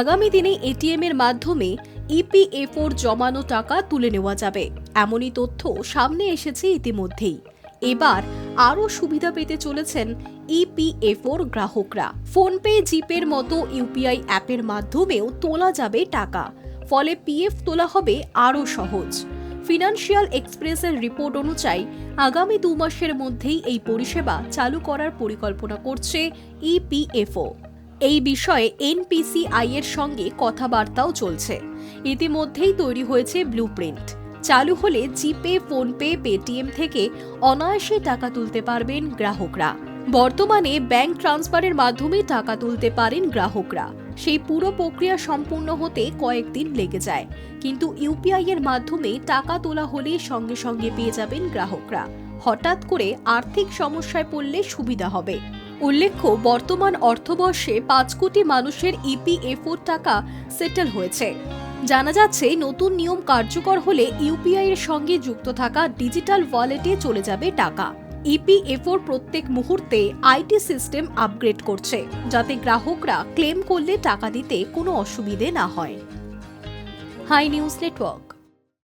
আগামী দিনে এটিএম এর মাধ্যমে ইপিএফওর জমানো টাকা তুলে নেওয়া যাবে। এমনই তথ্য সামনে এসেছে ইতিমধ্যেই। এবার আরও সুবিধা পেতে চলেছেন ইপিএফওর গ্রাহকরা। ফোনপে, জিপের মতো ইউপিআই অ্যাপের মাধ্যমেও তোলা যাবে টাকা। ফলে পিএফ তোলা হবে আরও সহজ। ফিনান্সিয়াল এক্সপ্রেসের রিপোর্ট অনুযায়ী, আগামী দু মাসের মধ্যেই এই পরিষেবা চালু করার পরিকল্পনা করছে ইপিএফও। এই বিষয়ে এনপিসিআই এর সঙ্গে কথাবার্তাও চলছে। ইতিমধ্যেই তৈরি হয়েছে ব্লুপ্রিন্ট চালু হলে জিপে, ফোনপে পেটিএম থেকে অনায়াসে টাকা তুলতে পারবেন গ্রাহকরা। বর্তমানে ব্যাংক ট্রান্সফারের মাধ্যমে টাকা তুলতে পারেন গ্রাহকরা। সেই পুরো প্রক্রিয়া সম্পূর্ণ হতে কয়েকদিন লেগে যায়। কিন্তু ইউপিআই এর মাধ্যমে টাকা তোলা হলে সঙ্গে সঙ্গে পেয়ে যাবেন গ্রাহকরা। হঠাৎ করে আর্থিক সমস্যায় পড়লে সুবিধা হবে। উল্লেখ্য, বর্তমান অর্থবর্ষে পাঁচ কোটি মানুষের ইপিএফওর টাকা সেটেল হয়েছে। জানা যাচ্ছে, নতুন নিয়ম কার্যকর হলে ইউপিআই এর সঙ্গে যুক্ত থাকা ডিজিটাল ওয়ালেটে চলে যাবে টাকা। ইপিএফওর প্রত্যেক মুহূর্তে আইটি সিস্টেম আপগ্রেড করছে, যাতে গ্রাহকরা ক্লেম করলে টাকা দিতে কোনো অসুবিধে না হয়। High news network.